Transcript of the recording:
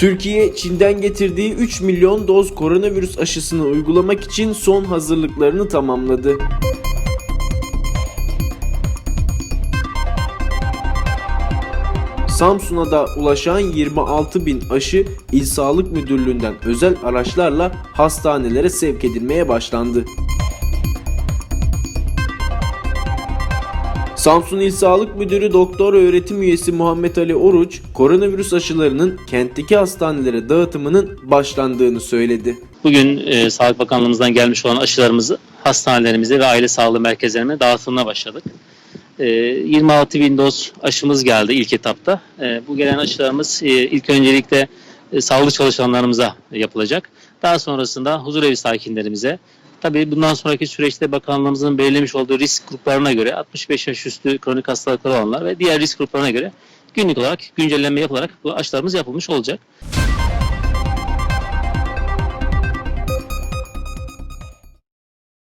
Türkiye, Çin'den getirdiği 3 milyon doz koronavirüs aşısını uygulamak için son hazırlıklarını tamamladı. Samsun'a da ulaşan 26 bin aşı İl Sağlık Müdürlüğü'nden özel araçlarla hastanelere sevk edilmeye başlandı. Samsun İl Sağlık Müdürü Doktor Öğretim Üyesi Muhammed Ali Oruç, koronavirüs aşılarının kentteki hastanelere dağıtımının başlandığını söyledi. Bugün e, Sağlık Bakanlığımızdan gelmiş olan aşılarımızı hastanelerimize ve aile sağlığı merkezlerine dağıtımına başladık. E, 26 bin doz aşımız geldi ilk etapta. E, bu gelen aşılarımız e, ilk öncelikle e, sağlık çalışanlarımıza yapılacak. Daha sonrasında huzurevi sakinlerimize, Tabii bundan sonraki süreçte bakanlığımızın belirlemiş olduğu risk gruplarına göre 65 yaş üstü kronik hastalıkları olanlar ve diğer risk gruplarına göre günlük olarak güncelleme yapılarak bu aşılarımız yapılmış olacak.